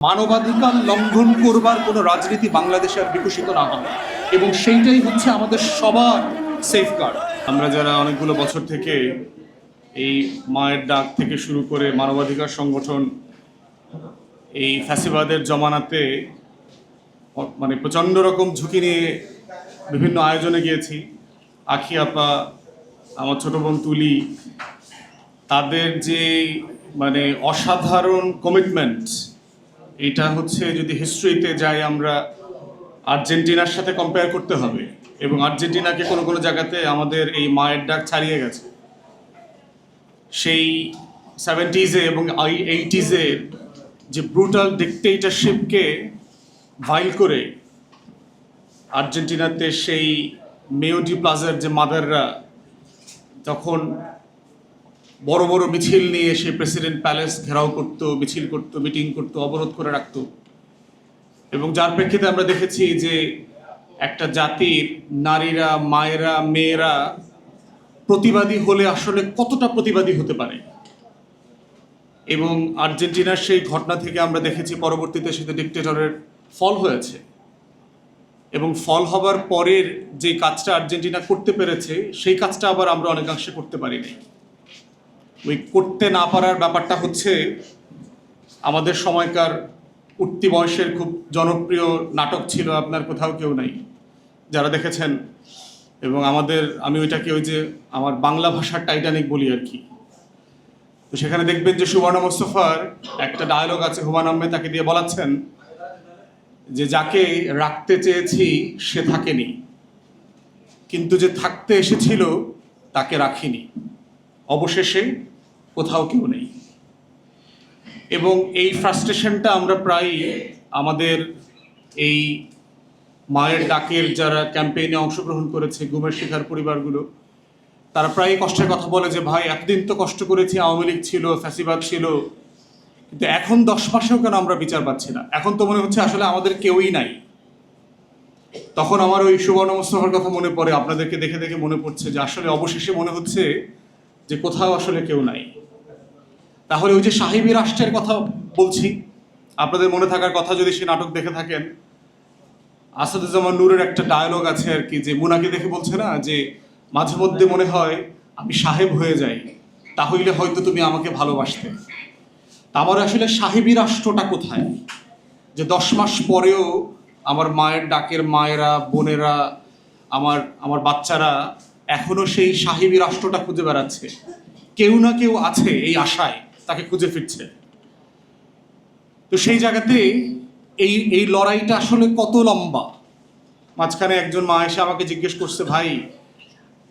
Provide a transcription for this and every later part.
মানবাধিকার লঙ্ঘন করবার কোনো রাজনীতি বাংলাদেশে আর বিকশিত না হয় এবং সেইটাই হচ্ছে আমাদের সবার সেফগার্ড আমরা যারা অনেকগুলো বছর থেকে এই মায়ের ডাক থেকে শুরু করে মানবাধিকার সংগঠন, এই ফ্যাসিবাদের জমানাতে মানে প্রচণ্ড রকম ঝুঁকি নিয়ে বিভিন্ন আয়োজনে গিয়েছি। আখি আপা, আমার ছোট বোন তুলি, তাদের যে মানে অসাধারণ কমিটমেন্ট এটা হচ্ছে যদি হিস্ট্রিতে যাই আমরা, আর্জেন্টিনার সাথে কম্পেয়ার করতে হবে। এবং আর্জেন্টিনাকে কোনো কোনো জায়গাতে আমাদের এই মায়ের ডাক ছাড়িয়ে গেছে। সেই সেভেন্টিজে এবং এইটিজে যে ব্রুটাল ডিকটেটারশিপকে ভাইল করে আর্জেন্টিনাতে সেই মেয়োডি প্লাজার যে মাদাররা তখন বড় বড় মিছিল নিয়ে সে প্রেসিডেন্ট প্যালেস ঘেরাও করতো, মিছিল করতো, মিটিং করতো, অবরোধ করে রাখতো। এবং যার প্রেক্ষিতে আমরা দেখেছি যে একটা জাতির নারীরা, মায়েরা, মেয়েরা প্রতিবাদী হলে আসলে কতটা প্রতিবাদী হতে পারে? এবং আর্জেন্টিনার সেই ঘটনা থেকে আমরা দেখেছি পরবর্তীতে সেটা ডিকটেটরের ফল হয়েছে। এবং ফল হবার পরের যে কাজটা আর্জেন্টিনা করতে পেরেছে, সেই কাজটা আবার আমরা অনেকাংশে করতে পারিনি। ওই করতে না পারার ব্যাপারটা হচ্ছে আমাদের সময়কার উঠতি বয়সের খুব জনপ্রিয় নাটক ছিল, আপনার কোথাও কেউ নাই, যারা দেখেছেন। এবং আমাদের, আমি ওইটাকে ওই যে আমার বাংলা ভাষার টাইটানিক বলি আর কি। তো সেখানে দেখবেন যে সুবর্ণ মোস্তফার একটা ডায়লগ আছে, হুমায়ুন আহমেদ তাকে দিয়ে বলাচ্ছেন যে যাকে রাখতে চেয়েছি সে থাকেনি, কিন্তু যে থাকতে এসেছিল তাকে রাখিনি। অবশেষে কোথাও কেউ নেই। এবং এই ফ্রাস্ট্রেশনটা আমরা প্রায় আমাদের এই মায়ের ডাকের যারা ক্যাম্পেইনে অংশগ্রহণ করেছে গুমের শিকার পরিবারগুলো, তারা প্রায় কষ্টের কথা বলে যে, ভাই, এতদিন তো কষ্ট করেছি, আওয়ামী লীগ ছিল, ফ্যাসিবাদ ছিল, কিন্তু এখন দশ মাসেও কেন আমরা বিচার পাচ্ছি না? এখন তো মনে হচ্ছে আসলে আমাদের কেউই নাই। তখন আমার ওই সুবর্ণ মোস্তফার কথা মনে পড়ে, আপনাদেরকে দেখে দেখে মনে পড়ছে যে, আসলে অবশেষে মনে হচ্ছে যে কোথাও আসলে কেউ নাই। তাহলে ওই যে সাহিবী রাষ্ট্রের কথা বলছি, আপনাদের মনে থাকার কথা যদি সে নাটক দেখে থাকেন, আসাদুজ্জামান নূরের একটা ডায়লগ আছে আর কি, যে মুনাকে দেখে বলছে না, যে মাঝে মধ্যে মনে হয় আমি সাহেব হয়ে যাই তাহলে হয়তো তুমি আমাকে ভালোবাসতে। আমার আসলে সাহেবী রাষ্ট্রটা কোথায়? যে দশ মাস পরেও আমার মায়ের ডাকের মায়েরা, বোনেরা, আমার আমার বাচ্চারা এখনও সেই সাহেবী রাষ্ট্রটা খুঁজে বেড়াচ্ছে। কেউ না কেউ আছে এই আশায় তাকে খুঁজে ফিরছে। তো সেই জায়গাতে এই এই লড়াইটা আসলে কত লম্বা? মাঝখানে একজন মা এসে আমাকে জিজ্ঞেস করছে, ভাই,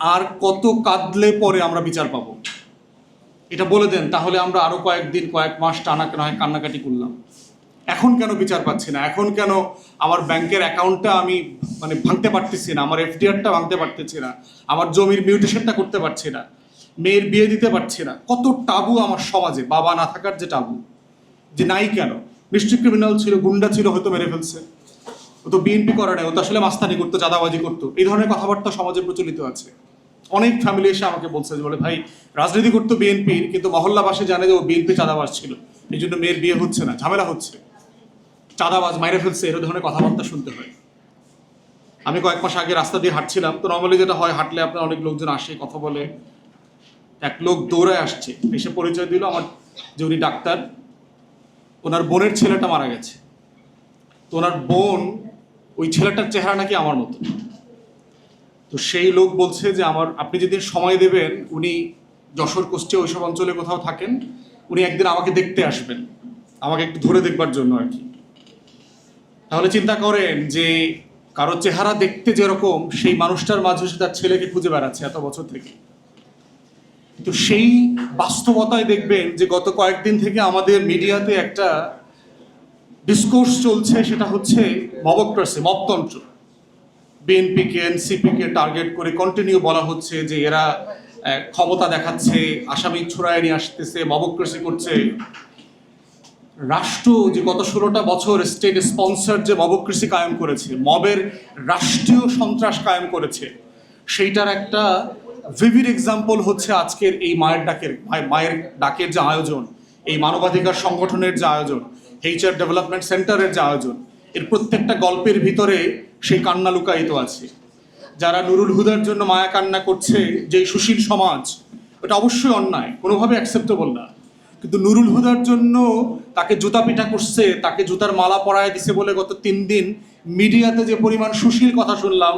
আর কত কাঁদলে পরে আমরা বিচার পাবো? এটা বলে দেন, তাহলে আমরা আরও কয়েকদিন, কয়েক মাস টানা কেন কান্নাকাটি করলাম। এখন কেন বিচার পাচ্ছি না? এখন কেন আমার ব্যাংকের অ্যাকাউন্টটা আমি মানে ভাঙতে পারতেছি না? আমার এফডিআরটা ভাঙতে পারতেছি না? আমার জমির মিউটেশনটা করতে পারছি না? মেয়ের বিয়ে দিতে পারছি না? কত টাবু আমার সমাজে, বাবা না থাকার যে টাবু? যে নাই কেন? নিশ্চয়ই ক্রিমিনাল ছিল, গুন্ডা ছিল, হয়তো মেরে ফেলছে। ও তো বিএনপি করে নাই, ও তো আসলে মাস্তানি করতো, চাঁদাবাজি করতো। এই ধরনের কথাবার্তা সমাজে প্রচলিত আছে। অনেক ফ্যামিলি এসে আমাকে বলছে যে, বলে, ভাই, রাজনীতি করতো বিএনপির কিন্তু মহল্লাবাসী জানে যে ও বিএনপি চাঁদাবাজ ছিল। এই জন্য মেয়ের বিয়ে হচ্ছে না, ঝামেলা হচ্ছে। চাঁদাবাজ মাইরে ফেলছে এর ধরনের কথাবার্তা শুনতে হয়। আমি কয়েক মাস আগে রাস্তা দিয়ে হাঁটছিলাম, তো নর্মালি যেটা হয়, হাঁটলে আপনার অনেক লোকজন আসে, কথা বলে। এক লোক দৌড়ায় আসছে, এসে পরিচয় দিল আমার যে উনি ডাক্তার, ওনার বোনের ছেলেটা মারা গেছে। তো ওনার বোন, ওই ছেলেটার চেহারা নাকি আমার মতো। তো সেই লোক বলছে যে, আমার, আপনি যেদিন সময় দেবেন, উনি যশোর, কোষ্ঠে ওইসব অঞ্চলে কোথাও থাকেন, উনি একদিন আমাকে দেখতে আসবেন। আমাকে একটু ধরে দেখবার জন্য আর কি। তাহলে চিন্তা করেন যে কারও চেহারা দেখতে যেরকম, সেই মানুষটার মাঝে সে তার ছেলেকে খুঁজে বেড়াচ্ছে এত বছর থেকে। কিন্তু সেই বাস্তবতায় দেখবেন যে গত কয়েকদিন থেকে আমাদের মিডিয়াতে একটা ডিসকোর্স চলছে, সেটা হচ্ছে মবক্রাসি মবতন্ত্র বিএনপিকে, এনসিপিকে টার্গেট করে কন্টিনিউ বলা হচ্ছে যে এরা ক্ষমতা দেখাচ্ছে, আসামি ছুড়ায় নিয়ে আসতেছে, মবক্রেসি করছে। রাষ্ট্র যে গত ষোলোটা বছর স্টেট স্পন্সর যে মবক্রেসি কায়েম করেছে, মবের রাষ্ট্রীয় সন্ত্রাস কায়েম করেছে, সেইটার একটা ভিভিড এক্সাম্পল হচ্ছে আজকের এই মায়ের ডাকের, মায়ের- ডাকের যে আয়োজন, এই মানবাধিকার সংগঠনের যে আয়োজন এইচআর ডেভেলপমেন্ট সেন্টারের যে আয়োজন, এর প্রত্যেকটা গল্পের ভিতরে সেই কান্না লুকায়িত আছে। যারা নুরুল হুদার জন্য মায়া কান্না করছে যে সুশীল সমাজ, ওটা অবশ্যই অন্যায়, কোনোভাবে অ্যাকসেপ্টেবল না। কিন্তু নুরুল হুদার জন্য তাকে জুতা পিঠা করছে, তাকে জুতার মালা পরায় দিছে বলে গত তিন দিন মিডিয়াতে যে পরিমাণ সুশীল কথা শুনলাম,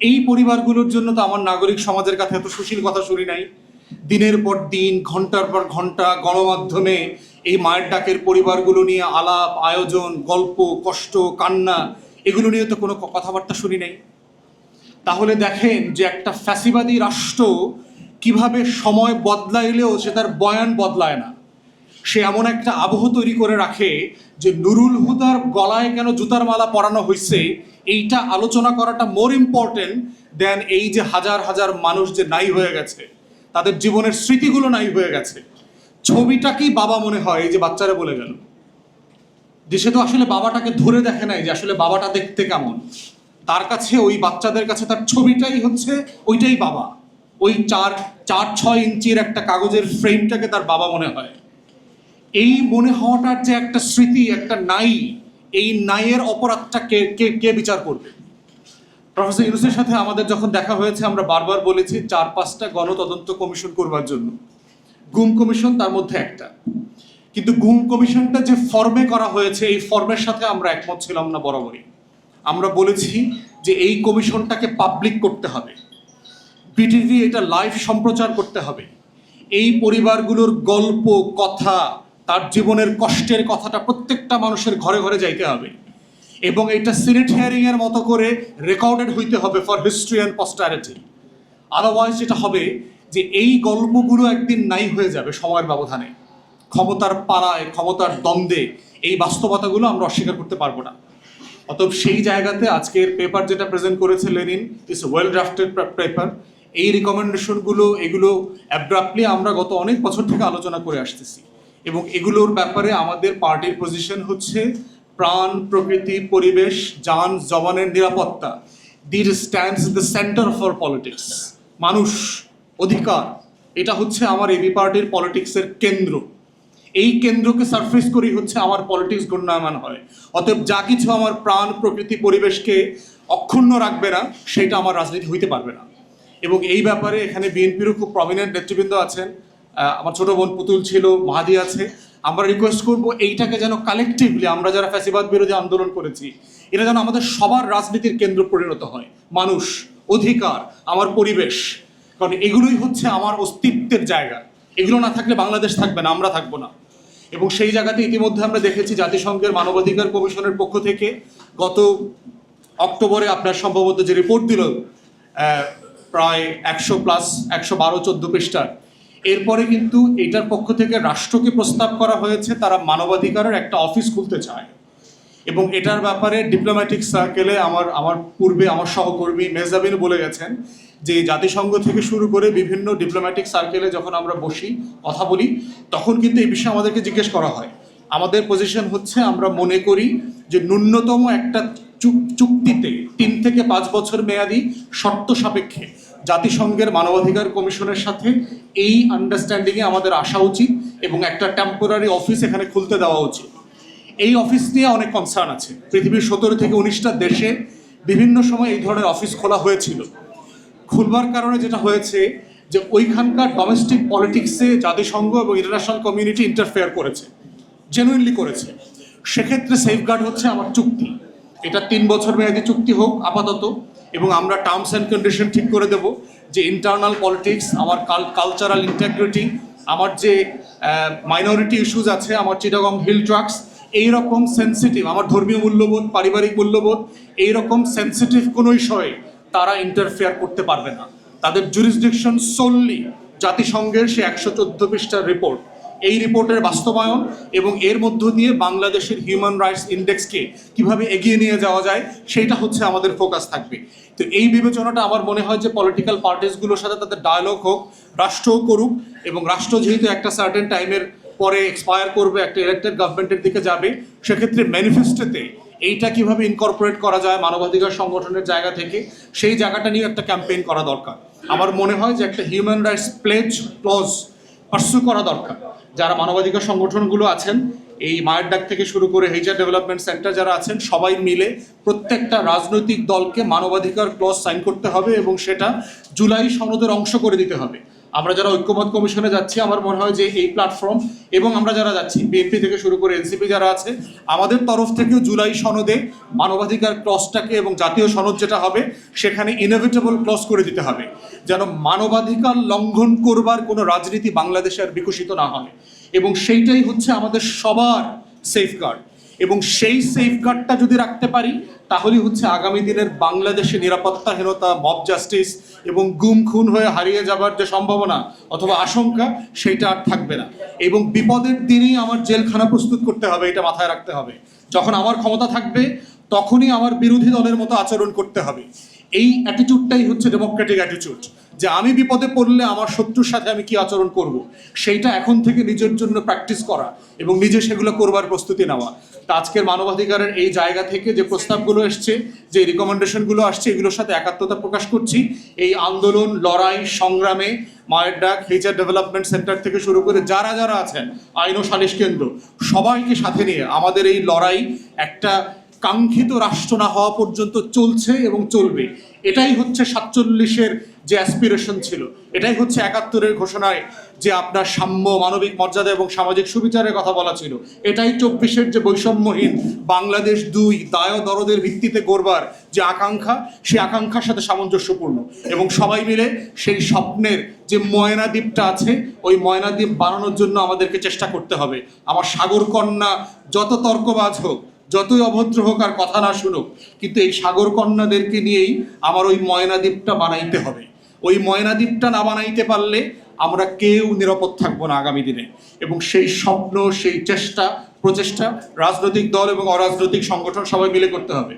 এই পরিবারগুলোর জন্য তো আমার নাগরিক সমাজের কাছে এত সুশীল কথা শুনি নাই। দিনের পর দিন, ঘণ্টার পর ঘণ্টা গণমাধ্যমে এই মায়ের ডাকের পরিবারগুলো নিয়ে আলাপ, আয়োজন, গল্প, কষ্ট, কান্না, এগুলো নিয়ে তো কোনো কথাবার্তা শুনি নাই। তাহলে দেখেন যে একটা ফ্যাসিবাদী রাষ্ট্র কীভাবে সময় বদলাইলেও সে তার বয়ান বদলায় না। সে এমন একটা আবহ তৈরি করে রাখে যে নুরুল হুদার গলায় কেন জুতার মালা পরানো হয়েছে এইটা আলোচনা করাটা মোর ইম্পর্টেন্ট দেন এই যে হাজার হাজার মানুষ যে নাই হয়ে গেছে। তাদের জীবনের স্মৃতিগুলো নাই হয়ে গেছে। ছবিটাকেই বাবা মনে হয়? এই যে বাচ্চারা বলে গেল। যে সে তো আসলে বাবাটাকে ধরে দেখে নাই যে আসলে বাবাটা দেখতে কেমন। তার কাছে ওই বাচ্চাদের কাছে তার ছবিটাই হচ্ছে ওইটাই বাবা। ওই চার চার, ছয় ইঞ্চির একটা কাগজের ফ্রেমটাকে তার বাবা মনে হয়। এই মনে হওয়াটার যে একটা স্মৃতি, একটা নাই, এই নাইয়ের অপরাধটা কে কে কে বিচার করবে? প্রফেসর ইউনুসের সাথে আমাদের যখন দেখা হয়েছে, আমরা বারবার বলেছি চার পাঁচটা গণতদন্ত কমিশন করবার জন্য। গুম কমিশন তার মধ্যে একটা। কিন্তু গুম কমিশনটা যে ফর্মে করা হয়েছে, এই ফর্মের সাথে আমরা একমত ছিলাম না বরাবরই। আমরা বলেছি যে এই কমিশনটাকে পাবলিক করতে হবে। বিটিভি এটা লাইভ সম্প্রচার করতে হবে। এই পরিবারগুলোর গল্প, কথা তার জীবনের কষ্টের কথাটা প্রত্যেকটা মানুষের ঘরে ঘরে যাইতে হবে। এবং এটা সিনেট হিয়ারিং এর মতো করে রেকর্ডেড হইতে হবে for history and posterity otherwise যেটা হবে যে এই গল্পগুলো একদিন নাই হয়ে যাবে সময়ের ব্যবধানে। ক্ষমতার পাড়ায়, ক্ষমতার দ্বন্দ্বে এই বাস্তবতাগুলো আমরা অস্বীকার করতে পারব না। অতএব সেই জায়গাতে আজকের পেপার যেটা প্রেজেন্ট করেছে Lenin is well drafted paper এই রিকমেন্ডেশনগুলো এগুলো অ্যাব্রাপ্টলি আমরা গত অনেক বছর থেকে আলোচনা করে আসতেছি। এবং এগুলোর ব্যাপারে আমাদের পার্টির পজিশন হচ্ছে প্রাণ, প্রকৃতি, পরিবেশ, যান, জবানের নিরাপত্তা। That stands the centre for politics মানুষ, অধিকার, এটা হচ্ছে আমার এবি পার্টির পলিটিক্সের কেন্দ্র। এই কেন্দ্রকে সারফেস করেই হচ্ছে আমার পলিটিক্স ঘূর্ণায়মান হয়। অতএব যা কিছু আমার প্রাণ, প্রকৃতি, পরিবেশকে অক্ষুণ্ণ রাখবে না, সেটা আমার রাজনীতি হইতে পারবে না। এবং এই ব্যাপারে এখানে বিএনপিরও খুব প্রমিনেন্ট নেতৃবৃন্দ আছেন। আমার ছোট বোন পুতুল ছিল, মাহাদি আছে। আমরা রিকোয়েস্ট করব এইটাকে যেন কালেকটিভলি আমরা যারা ফ্যাসিবাদ বিরোধী আন্দোলন করেছি এটা যেন আমাদের সবার রাজনীতির কেন্দ্র পরিণত হয়। মানুষ, অধিকার, আমার পরিবেশ। কারণ এগুলোই হচ্ছে আমার অস্তিত্বের জায়গা। এগুলো না থাকলে বাংলাদেশ থাকবে না, আমরা থাকব না। এবং সেই জায়গাতে ইতিমধ্যে আমরা দেখেছি জাতিসংঘের মানবাধিকার কমিশনের পক্ষ থেকে গত অক্টোবরে আপনার সম্ভবত যে রিপোর্ট দিল প্রায় একশো প্লাস একশো বারো, চোদ্দ পৃষ্ঠার এরপরে কিন্তু এটার পক্ষ থেকে রাষ্ট্রকে প্রস্তাব করা হয়েছে, তারা মানবাধিকারের একটা অফিস খুলতে চায়। এবং এটার ব্যাপারে ডিপ্লোম্যাটিক সার্কেলে আমার আমার পূর্বে আমার সহকর্মী মেজাবিন বলে গেছেন যে জাতিসংঘ থেকে শুরু করে বিভিন্ন ডিপ্লোম্যাটিক সার্কেলে যখন আমরা বসি, কথা বলি, তখন কিন্তু এই বিষয়ে আমাদেরকে জিজ্ঞেস করা হয়। আমাদের পজিশন হচ্ছে আমরা মনে করি যে ন্যূনতম একটা চুক- চুক্তিতে তিন থেকে পাঁচ বছর মেয়াদি শর্ত সাপেক্ষে জাতিসংঘের মানবাধিকার কমিশনের সাথে এই আন্ডারস্ট্যান্ডিংয়ে আমাদের আসা উচিত এবং একটা টেম্পোরারি অফিস এখানে খুলতে দেওয়া উচিত। এই অফিস নিয়ে অনেক কনসার্ন আছে। পৃথিবীর সতেরো থেকে উনিশটা দেশে বিভিন্ন সময় এই ধরনের অফিস খোলা হয়েছিল। খুলবার কারণে যেটা হয়েছে যে ওইখানকার ডোমেস্টিক পলিটিক্সে জাতিসংঘ এবং ইন্টারন্যাশনাল কমিউনিটি ইন্টারফেয়ার করেছে জেনুইনলি করেছে। সেক্ষেত্রে সেফগার্ড হচ্ছে আমার চুক্তি। এটা তিন বছর মেয়াদি চুক্তি হোক, আপাতত। এবং আমরা টার্মস অ্যান্ড কন্ডিশন ঠিক করে দেব যে ইন্টারনাল পলিটিক্স আমার কালচারাল ইন্টাগ্রিটি আমার যে মাইনরিটি ইস্যুজ আছে, আমার চিটাগং হিল ট্রাক্স এইরকম সেন্সিটিভ আমার ধর্মীয় মূল্যবোধ, পারিবারিক মূল্যবোধ, এইরকম সেন্সিটিভ কোনো বিষয়ে তারা ইন্টারফেয়ার করতে পারবে না। তাদের জুরিসডিকশন সোললি জাতিসংঘের সে একশো চোদ্দ পৃষ্ঠার রিপোর্ট এই রিপোর্টের বাস্তবায়ন এবং এর মধ্য দিয়ে বাংলাদেশের হিউম্যান রাইটস ইন্ডেক্সকে কীভাবে এগিয়ে নিয়ে যাওয়া যায় সেটা হচ্ছে আমাদের ফোকাস থাকবে। তো এই বিবেচনাটা আমার মনে হয় যে পলিটিক্যাল পার্টিসগুলোর সাথে তাদের ডায়ালগ হোক, রাষ্ট্রও করুক এবং রাষ্ট্র যেহেতু একটা সার্টেন টাইমের পরে এক্সপায়ার করবে, একটা ইলেক্টেড গভর্নমেন্টের দিকে যাবে, সেক্ষেত্রে ম্যানিফেস্টোতে এইটা কীভাবে ইনকর্পোরেট করা যায় মানবাধিকার সংগঠনের জায়গা থেকে, সেই জায়গাটা নিয়ে একটা ক্যাম্পেইন করা দরকার। আমার মনে হয় যে একটা human rights pledge clause pursue করা দরকার। যারা মানবাধিকার সংগঠনগুলো আছেন, এই মায়ের ডাক থেকে শুরু করে হেজার ডেভেলপমেন্ট সেন্টার যারা আছেন, সবাই মিলে প্রত্যেকটা রাজনৈতিক দলকে মানবাধিকার ক্লজ সাইন করতে হবে এবং সেটা জুলাই সনদের অংশ করে দিতে হবে। আমরা যারা ঐক্যমত কমিশনে যাচ্ছি, আমার মনে হয় যে এই প্ল্যাটফর্ম এবং আমরা যারা যাচ্ছি বিএনপি থেকে শুরু করে এনসিপি যারা আছে, আমাদের তরফ থেকেও জুলাই সনদে মানবাধিকার ক্লসটাকে এবং জাতীয় সনদ যেটা হবে, সেখানে ইনএভিটেবল ক্লস করে দিতে হবে। যেন মানবাধিকার লঙ্ঘন করবার কোনো রাজনীতি বাংলাদেশে আর বিকশিত না হয়। এবং সেইটাই হচ্ছে আমাদের সবার সেফগার্ড এবং সেই সেফগার্ডটা যদি রাখতে পারি তাহলে হচ্ছে আগামী দিনের বাংলাদেশে নিরাপত্তাহীনতা মব জাস্টিস এবং গুম, খুন হয়ে হারিয়ে যাবার যে সম্ভাবনা অথবা আশঙ্কা, সেইটা আর থাকবে না। এবং বিপদের দিনেই আমার জেলখানা প্রস্তুত করতে হবে, এটা মাথায় রাখতে হবে। যখন আমার ক্ষমতা থাকবে, তখনই আমার বিরোধী দলের মতো আচরণ করতে হবে। এই অ্যাটিটিউডটাই হচ্ছে ডেমোক্রেটিক অ্যাটিটিউড যে আমি বিপদে পড়লে আমার শত্রুর সাথে আমি কি আচরণ করব? সেইটা এখন থেকে নিজের জন্য প্র্যাকটিস করা এবং নিজে সেগুলো করবার প্রস্তুতি নেওয়া। তা আজকের মানবাধিকারের এই জায়গা থেকে যে প্রস্তাবগুলো এসছে, যে রিকমেন্ডেশনগুলো আসছে, এগুলোর সাথে একাত্মতা প্রকাশ করছি। এই আন্দোলন, লড়াই, সংগ্রামে মায়ের ডাক হেজার ডেভেলপমেন্ট সেন্টার থেকে শুরু করে যারা যারা আছেন, আইন ও সালিশ কেন্দ্র, সবাইকে সাথে নিয়ে আমাদের এই লড়াই একটা কাঙ্ক্ষিত রাষ্ট্র না হওয়া পর্যন্ত চলছে এবং চলবে। এটাই হচ্ছে সাতচল্লিশের যে অ্যাসপিরেশন ছিল। এটাই হচ্ছে একাত্তরের ঘোষণায় যে আপনার সাম্য, মানবিক মর্যাদা এবং সামাজিক সুবিচারের কথা বলা ছিল। এটাই চব্বিশের যে বৈষম্যহীন বাংলাদেশ দুই দায় দরদের ভিত্তিতে গড়বার যে আকাঙ্ক্ষা সেই আকাঙ্ক্ষার সাথে সামঞ্জস্যপূর্ণ। এবং সবাই মিলে সেই স্বপ্নের যে ময়নাদ্বীপটা আছে, ওই ময়না দ্বীপ বানানোর জন্য আমাদেরকে চেষ্টা করতে হবে। আমার সাগর কন্যা যত তর্কবাজ হোক যতই অভদ্র হোক আর কথা না শুনুক, কিন্তু এই সাগর কন্যাদেরকে নিয়েই আমার ওই ময়নাদ্বীপটা বানাইতে হবে। ওই ময়নাদ্বীপটা না বানাইতে পারলে আমরা কেউ নিরাপদ থাকব না আগামী দিনে। এবং সেই স্বপ্ন, সেই চেষ্টা, প্রচেষ্টা রাজনৈতিক দল এবং অরাজনৈতিক সংগঠন সবাই মিলে করতে হবে।